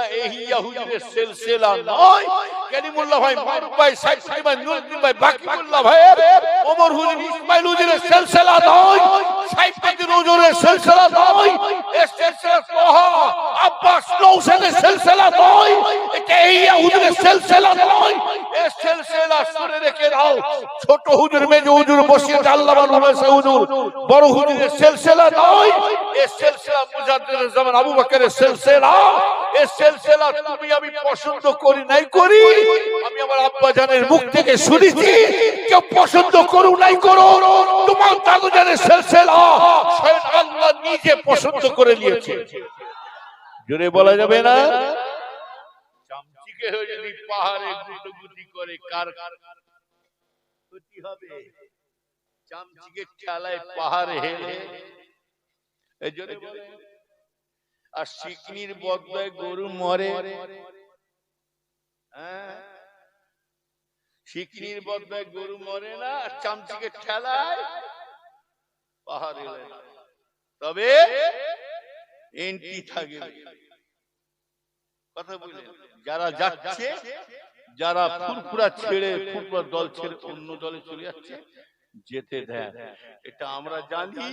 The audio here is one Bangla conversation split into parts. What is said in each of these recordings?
সেলসেলা এহিয়া হুজুরের সেলসেলা নয়। কালিমুল্লাহ ভাই মারুফ ভাই সাইদ ভাই নুরুদ্দিন ভাই বাকিবুল্লাহ ভাই ওমর হুজুর ইসমাইল হুজুরের সেলসেলা নয়। সাইফুদ্দিন হুজুরের সেলসেলা নয়। এই সেলসেলা তোহা আব্বাস নৌসেনের সেলসেলা নয়। এটা এহিয়া হুজুরের সেলসেলা নয়। এই সেলসেলা শুনে রেখে দাও। ছোট হুজুর মেজো হুজুর বসিয়ে হুজুর। বড় হুজুরের সেলসেলা নয়। এই সেলসেলা মুজাদ্দিদের জামান আবু বকরের সেলসেলা এই সেলসেলা তুমি আমি পছন্দ করি নাই করি। আমি আমার আব্বা জানের মুখ থেকে শুনেছি কেউ পছন্দ করু নাই করো তোমার দাদু জানের সেলসেলা আল্লাহ নিজে পছন্দ করে নিয়েছে। জোরে বলা যাবে না? চামচিকে হয়ে যদি পাহাড়ে গুটি করে, কার কার ক্ষতি হবে? চামচিকে খেলায় পাহাড়ে হেলে। এই আর শিকনির বদলায় গরু মরে। হ্যাঁ? শিকনির বদলায় গরু মরে না আর চামচিকে ঠেলায়। পাহাড়। তবে থাকবে। কথা বলে যারা যাচ্ছে যারা ফুরফুরা ছেড়ে ফুরফুরা দল ছেড়ে অন্য দলে চলে যাচ্ছে যেতে দেন এটা আমরা জানি।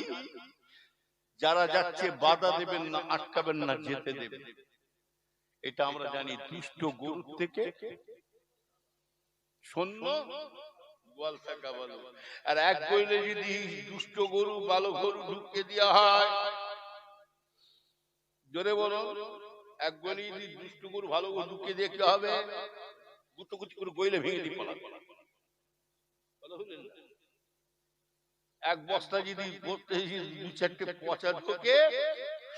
যারা যাচ্ছে বাধা দেবেন না আটকাবেন না যেতে দেবেন। এটা আমরা জানি দুষ্ট গরু থেকে শূন্য ভালো আর এক কইলে যদি দুষ্ট গরু ভালো গরু ঢুকে দেওয়া হয়। জোরে বলো। এক গলি যদি দুষ্ট গরু ভালো গরু ঢুকে দেখতে হবে গুতগুতি করে গইলে ভেঙে দিই পালা। না? এক বস্তা যদি দু চারটে পচা ঢোকে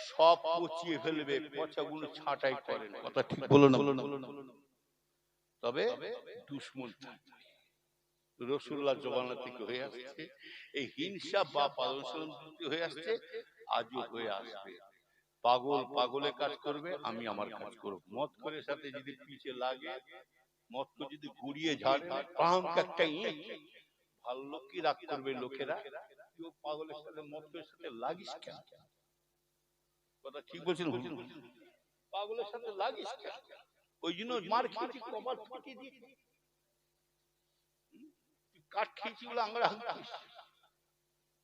সব পচিয়ে ফেলবে পচাগুলো ছাঁটাই করেন কথা ঠিক বলো না। তবে দুশ্মন রসুল্লাহ জবানা থেকে হয়ে আসছে। এই হিংসা বা পালন হয়ে আসছে আজও হয়ে আসবে। পাগল পাগলে কাজ করবে আমি আমার কাজ করব। মত করে সাথে যদি পিছে লাগে মতকে যদি ঘুরিয়ে ঝাড়ে পাম একটা ইট। ভালো লোক রাগ করবে লোকেরা? কেউ পাগলের সাথে মতের সাথে লাগিস কেন? কথা ঠিক বলছেন পাগলের সাথে লাগিস কেন? ওই জন্য মার খেয়েছি কপাল ফাটিয়ে দিয়ে কাঠ খেয়েছি বলে হাঁকছিস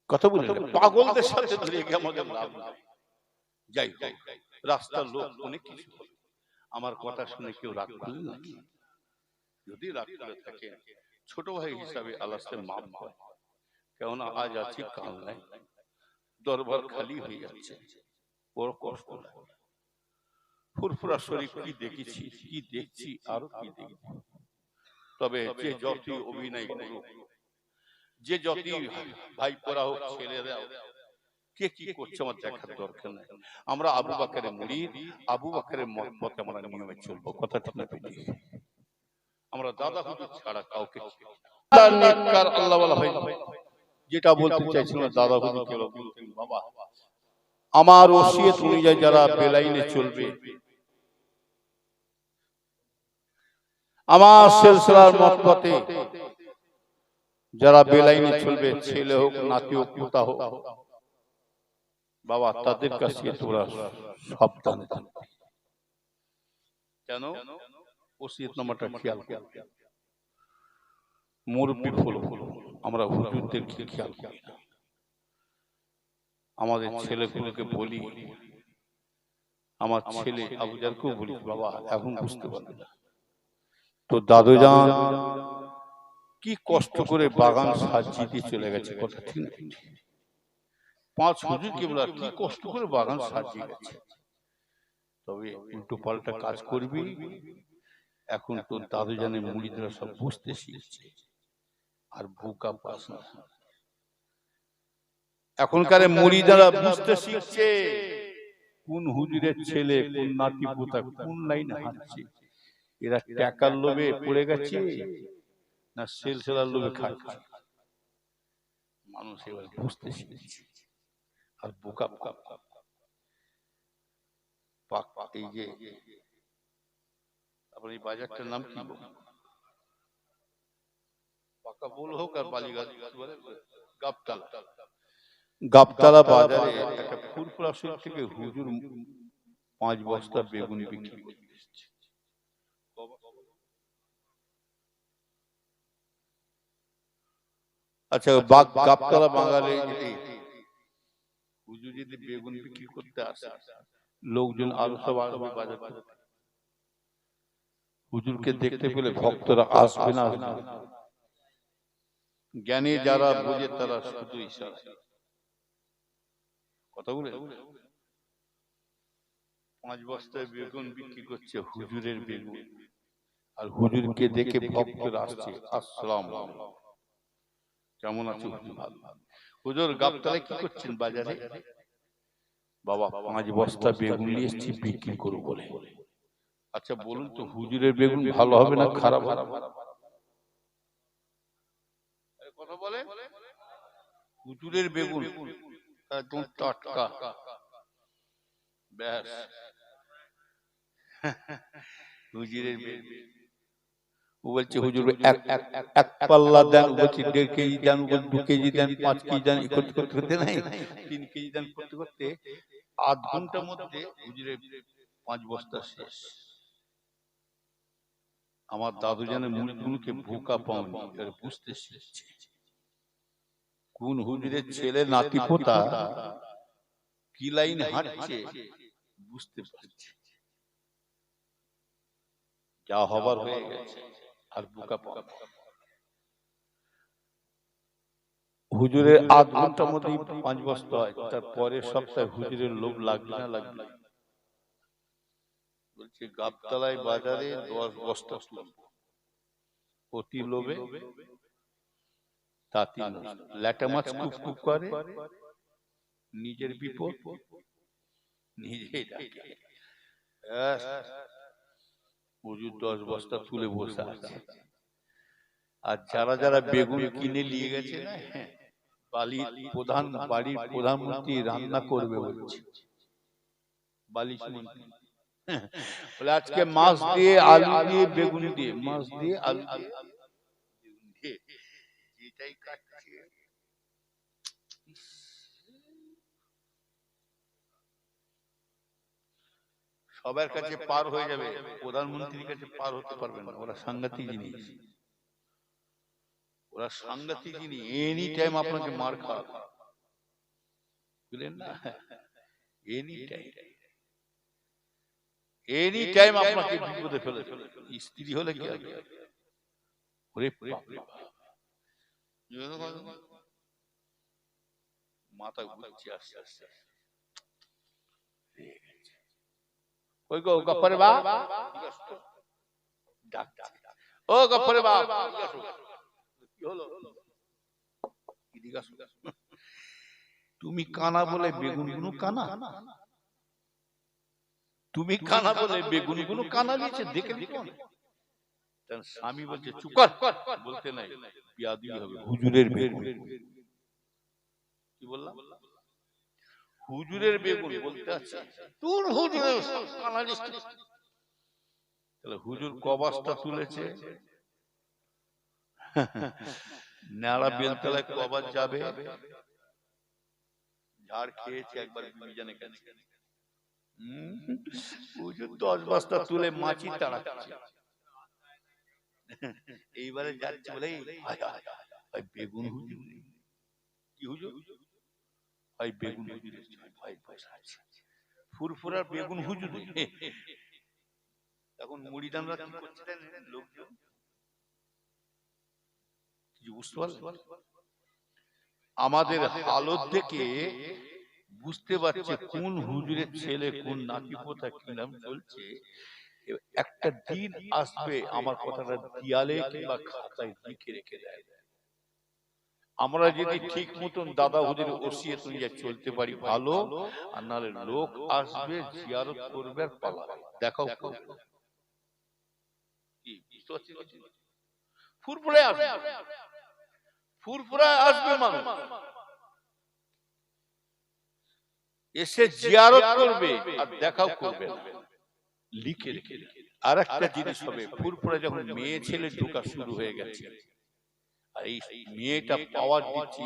কথা বলে পাগলদের সাথে ধরে গিয়ে আমাদের লাভ যাই রাস্তার লোক অনেক কিছু আমার কথা শুনে কেউ রাগ করলে যদি রাগ করে থাকে ছোট ভাই হিসাবে আল্লাহকে মাফ করে কেননা আজ আছি কাল নাই। দরবার খালি হয়ে যাচ্ছে। বড় কষ্ট ফুরফুরা শরীফ কি দেখেছি কি দেখছি আরও কি দেখছি? তবে যে যতই অভিনয় করুক যে যতই ভাই পড়া হোক ছেলেরা কে কি করছে আমার দেখার দরকার নাই। আমরা আবু বাকারের মুড়িদ আবু বাকারের মত আমরা নিয়মে চলবো? কথা ঠিক না। আমরা দাদা হুজুর ছাড়া কাউকে নেককার আল্লাহ ওয়ালা ভাই যেটা বলতে চাইছিল দাদা হুজুর কে বলতেন বাবা। আমার ওসিয়ত অনুযায়ী যারা বেলাইনে চলবে আমার সিলসিলার মত পথে যারা বেলাইনে চলবে ছেলে হোক নাতি হোক পোতা হোক বাবা তাদের কাছে তোরা সাবধানে কেন? ওসিয়ত নামাটা খেয়াল মুরব্বী ফুল আমরা হুজুরদেরকে খেয়াল করি। না আমাদের ছেলেগুলোকে বলি। আমার ছেলে আবুজারকেও বলি। বাবা এখন বুঝতে পারবে না তো দাদুজান কি কষ্ট করে বাগান সাজিয়ে দিয়ে চলে গেছে কথা ঠিক না? পাঁচ হুজুর কেবল কি কষ্ট করে বাগান সাজিয়ে গেছে? তবে উল্টো পাল্টা কাজ করবি। এখন তোর দাদু জানে মুড়িদরা সব বুঝতে শিখছে। আর বোকা পাস না। এখনকার মুড়িদারা বুঝতে শিখছে কোন হুজুরের ছেলে কোন নাতি পোতা কোন লাইনে হাঁটছে? এরা টাকার লোভে পড়ে গেছে। না সেলসেলার লোভে খাচ্ছে মানুষ এবার বুঝতে শিখছে। আর বোকা বোকা পাক পাক এই যে তারপরে এই বাজারটার নাম কি বলব? পাকা বোল হোক আর বালিগাছ বলে গাবতলা গাবতলা বাজারে একটা ফুরফুরা শরীর থেকে হুজুর পাঁচ বস্তা বেগুন বিক্রি করছে এসছে কবা- আচ্ছা বাগ গাবতলা বাঙালি যদি হুজুর যদি বেগুন বিক্রি করতে আসে লোকজন আরও সব আসবে বাজার করতে। হুজুরকে দেখতে পেলে ভক্তরা আসবে না। জ্ঞানী যারা বোঝে তারা শুধু ইশারা। কথা বলে? পাঁচ বস্তায় বেগুন বিক্রি করছে হুজুরের বেগুন। আর হুজুরকে দেখে ভক্তরা আসছে আসসালাম কেমন আছে হুজুর গাবতলায় কি করছেন বাজারে? বাবা পাঁচ বস্তা বেগুন নিয়ে এসছি বিক্রি করব বলে। আচ্ছা বলুন তো হুজুরের বেগুন ভালো হবে না খারাপ হবে? কথা বলে? হুজুরের বেগুন একদম টাটকা। ব্যাস। হুজুরের বেগুন। ও বলছে হুজুর এক এক পাল্লা দেন বলছে দেড় কেজি দেন দু কেজি দেন পাঁচ কেজি দেন করতে করতে করতে নাই। তিন কেজি দেন করতে করতে আধ ঘণ্টার মধ্যে হুজুরের পাঁচ বস্তা শেষ। আমার দাদু জানে মুড়িগুলোকে বোকা পাওনি এবার বুঝতে শিখছে। কোন হুজুরের ছেলে নাতি পোতা কি লাইন হাঁটছে? বুঝতে পারছে। যা হবার হয়ে গেছে। আর বোকা পাওয়া হুজুরের আধ ঘণ্টার মধ্যে পাঁচ বস্তা হয়। তার পরের সপ্তাহে হুজুরের লোভ লাগবে না লাগবে? বলছে গাবতলায় বাজারে দশ বস্তা অতি লোভে তাঁতি। ল্যাটা মাছ করে নিজের বিপদ দশ বস্তা তুলে বসে আছে। আর যারা যারা বেগুন কিনে নিয়ে গেছে হ্যাঁ, বালির প্রধান বাড়ির প্রধানমন্ত্রী রান্না করবে বলছে। বালিশ মন্ত্রী। বলে আজকে মাছ দিয়ে আলু দিয়ে বেগুন দিয়ে মাছ দিয়ে আলু বেগুন দিয়ে। যেটাই কাটছে। সবার কাছে পার হয়ে যাবে প্রধানমন্ত্রীর কাছে পার হতে পারবে না ওরা সাংঘাতিক জিনিস। ওরা সাংঘাতিক জিনিস এনি টাইম আপনাকে মার খাওয়াবে বুঝলেন? না। এনি টাইম এনি টাইম আপনাকে বিপদে ফেলে স্ত্রী হলে কি হবে। মাথা ঘুরছে আস্তে আস্তে ওই গো গপ্পরে বাপ। ডাক ডাক। ও গপ্পরে কি হলো? তুমি কানা বলে বেগুন কানা? তুমি কানা বলে বেগুনগুলো কানা নিয়েছে দেখে দেখো তার স্বামী বলছে চুপ কর বলতে নাই বিয়াদি হবে হুজুরের বেগুন। কি বললাম? হুজুরের বেগুন। বলতে আছে তোর হুজুরের কানা তাহলে হুজুর কবাসটা তুলেছে। নাড়া বেলতলায় কবার যাবে। ঝাড় খেয়েছে একবার বিবিজানের কাছে। হুম, দশ বস্তা তুলে মাছি তাড়াচ্ছে এইবারে যাচ্ছে বলে বেগুন হুজুর। কি হুজুর? ভাই বেগুন হুজুর। ভাই বসে আছে ফুরফুরার বেগুন হুজুর। ডানরা কি করছিলেন লোকজন? কিছু বুঝতে পারলেন আমাদের হালত দেখে বুঝতে পারছে কোন হুজুরের ছেলে, কোন নাতি পোতা কি নাম চলছে। একটা দিন আসবে, আমার কথাটা দিয়ালে কিংবা খাতায় লিখে রেখে দেয়। আমরা যদি ঠিক মতন দাদা হুজুর ওসিয়ত অনুযায়ী চলতে পারি ভালো, আর নাহলে লোক আসবে, জিয়ারত করবে আর পালাবে। দেখাও করবে কি, বুঝতে পারছেন ফুরফুরে আসবে। ফুরফুরে আসবে মানুষ। এসে জিয়ারত করবে আর দেখাও করবে না। লিখে রেখে আর একটা জিনিস হবে ফুরফুরে যখন মেয়ে ছেলে ঢোকা শুরু হয়ে গেছে। আর এই মেয়েটা পাওয়ার দিচ্ছি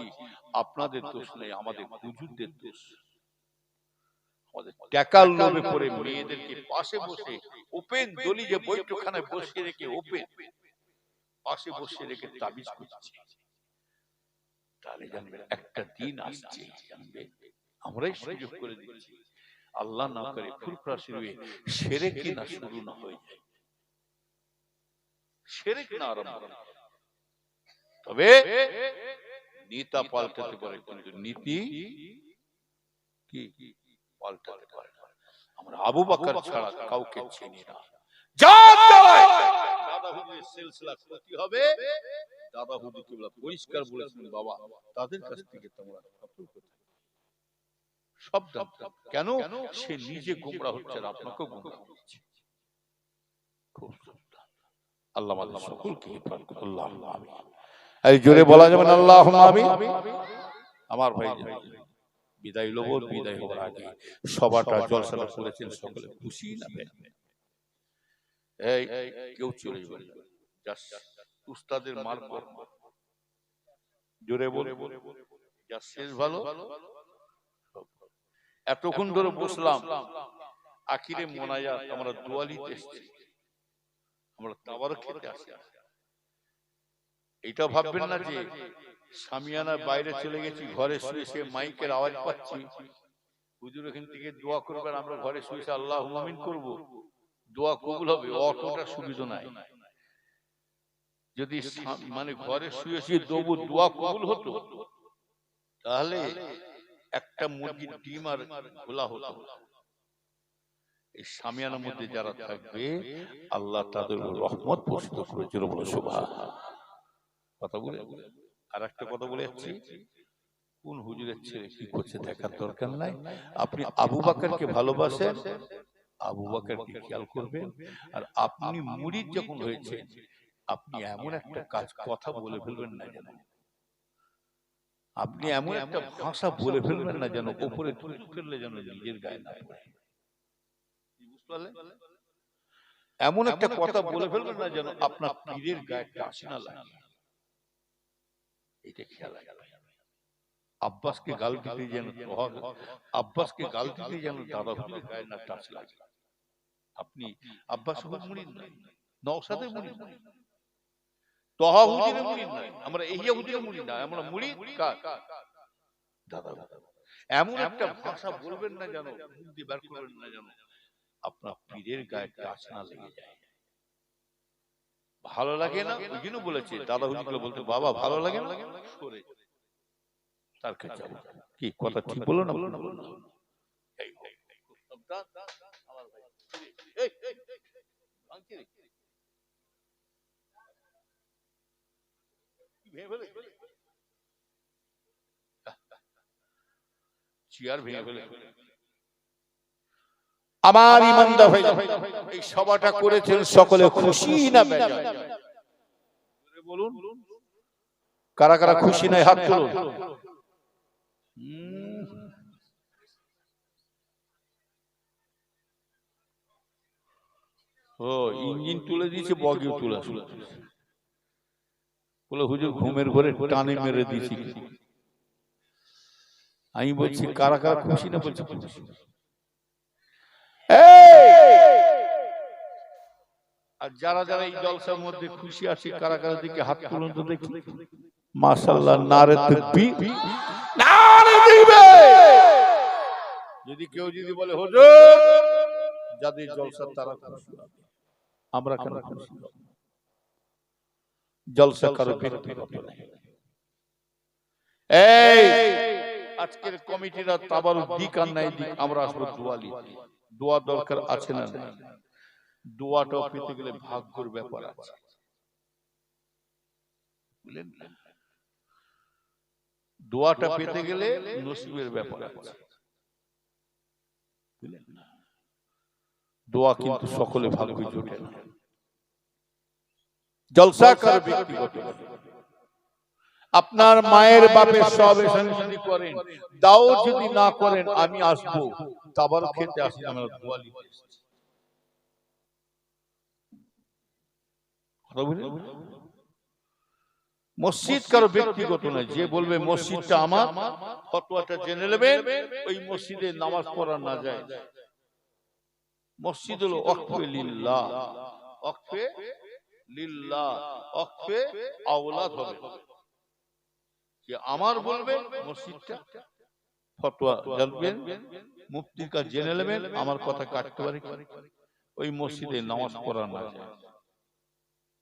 আপনাদের দোষ নেই আমাদের হুজুরদের দোষ। আমাদের টাকার লোভে পড়ে মেয়েদেরকে পাশে বসে ওপেন দলি যে বৈঠকখানায় বসে রেখে ওপেন পাশে বসে রেখে তাবিজ করছে তাহলে জানবেন একটা দিন আসছে জানবে আমরাই সুযোগ করে দিচ্ছি আল্লাহ না করে ফুরফুরা শুরু হয়ে সেরে কি না শুরু না হয়ে যায়। সেরে কি না আরম্ভ তবে নেতা পাল্টাতে পারে কিন্তু নীতি কি? পাল্টাতে পারে না। আমরা আবু বাকর ছাড়া কাউকে চিনি না। দাদা হবে। দাদা হুজুর পরিষ্কার বলেছেন বাবা। তাদের কাছ থেকে তোমরা থাকো। কেন সে নিজে গোমরা হচ্ছে আর আপনাকেও গোমরা হচ্ছে। খুব সাবধান। আল্লাহ সকলকে। আল্লাহ আমিন। এই জোরে বলা যাবে না আল্লাহ আমিন। আমার ভাই বিদায় লোব বিদায় হওয়ার আগে। সবাটা জলসাটা করেছেন সকলে। খুশি না এই কেউ চলে যাবে উস্তাদের মার জোরে বলে যা শেষ ভালো। এতক্ষণ ধরে বসলাম আখিরে মোনাজাত আমরা দুয়ালিতে এসেছি। আমরা তাবারও খেতে আসি এটা ভাববেন না যে সামিয়ানার বাইরে চলে গেছি ঘরে শুয়ে শুয়ে মাইকের আওয়াজ পাচ্ছি। হুজুর এখান থেকে দোয়া করবেন আমরা ঘরে শুয়ে শুয়ে আল্লাহ আমিন করব। দোয়া কবুল হবে অতটা সুবিধা নাই। যদি সা- মানে ঘরে শুয়ে শুয়ে দবু দোয়া কবুল হতো তাহলে একটা মুরগির ডিম আর খোলা হতো। এই সামিয়ানার মধ্যে যারা থাকবে, আল্লাহ তাদের রহমত বর্ষিত করেছিল বলে শোভা কথা বলে? আর একটা কথা বলে যাচ্ছি। কোন হুজুরের ছেলে কি করছে দেখার দরকার নাই? আপনি আবু বাকারকে ভালোবাসেন, আবু বাকারকে খেয়াল করবেন। আর আপনি মুড়ির যখন হয়েছে আপনি এমন একটা কাজ কথা বলে ফেলবেন না যেন। আপনি এমন একটা ভাষা বলে ফেলবেন না যেন উপরে থুতু ফেললে যেন নিজের গায়ে না পড়ে। বুঝতে পারলেন? এমন একটা কথা বলে ফেলবেন না যেন আপনার পীরের গায়ে টাচ না লাগে। এটা খেয়াল রাখবেন। আব্বাসকে গাল দিতে যেন সোহাগ- আব্বাসকে গাল দিতে যেন দাদা হুজুরের গায়ে না টাচ লাগে। আপনি আব্বাস হুজুর মুরিদ নয় নওশাদে মুরিদ নয় তহা নয় আমরা না আমরা কার? দাদা এমন একটা ভাষা বলবেন না যেন মুখ দিয়ে বের করবেন না যেন আপনার পীরের গায়ে টাচ না লেগে যায়। ভালো লাগে না? ওই জন্য বলেছে দাদা হুজুরকে বলতে বাবা ভালো লাগে না? সরে। তার কাছে। কি কথা ঠিক বলো না বলো না বলো না এই, এই, এই, সাবধান, আমার ভাই। এই, এই, এই, ভাঙছি রে। কি ভেঙে ফেলে? চেয়ার ভেঙে ফেলে। আমার ইমানদার ভাই এই সভাটা করেছেন সকলে খুশি না বলুন। কারা কারা খুশি নাই হাত তুলুন। ও ইঞ্জিন তুলে দিয়েছে বগিও তুলে বলে, হুজুর, ঘুমের ঘরে টানে মেরে দিয়েছি। আমি বলছি, কারা কারা খুশি না বলছি? আর যারা যারা এই জলসার মধ্যে খুশি আছে, কারা কারা দিকে হাত তুলুন তো দেখি। নারে নারে দিবে! যদি কেউ যদি বলে, হুজুর, যাদের জলসা তারা খুশি আমরা কেন খুশি? জলসা কারও এই আজকের কমিটিরা তাবার দিক আর নাই দিক আমরা আসব দোয়ালি। দোয়া দরকার আছে না নাই? দোয়াটাও পেতে গেলে ভাগ্যর ব্যাপার আছে। বুঝলেন? দোয়াটা পেতে গেলে নসিবের ব্যাপার আছে। দোয়া কিন্তু সকলে ভাগ্যে জোটে না জলসা কার ব্যক্তিগত আপনার মায়ের বাপের সব এখানে যদি করেন। দাও যদি না করেন আমি আসব। তাবার খেতে আসি আমরা দোয়ালি মসজিদ কারও ব্যক্তিগত নয় যে বলবে মসজিদটা আমার ফতোয়াটা জেনে নেবেন ওই মসজিদে নামাজ পড়া না যায়। মসজিদ হলো অকফে লিল্লাহ। অকফে লিল্লাহ অক্ষে আওলাদ হবে। যে আমার বলবেন মসজিদটা? ফতোয়া জানবেন মুফতির কাজ জেনে নেবেন আমার কথা কাটতে পারে ওই মসজিদে নামাজ পড়া না যায়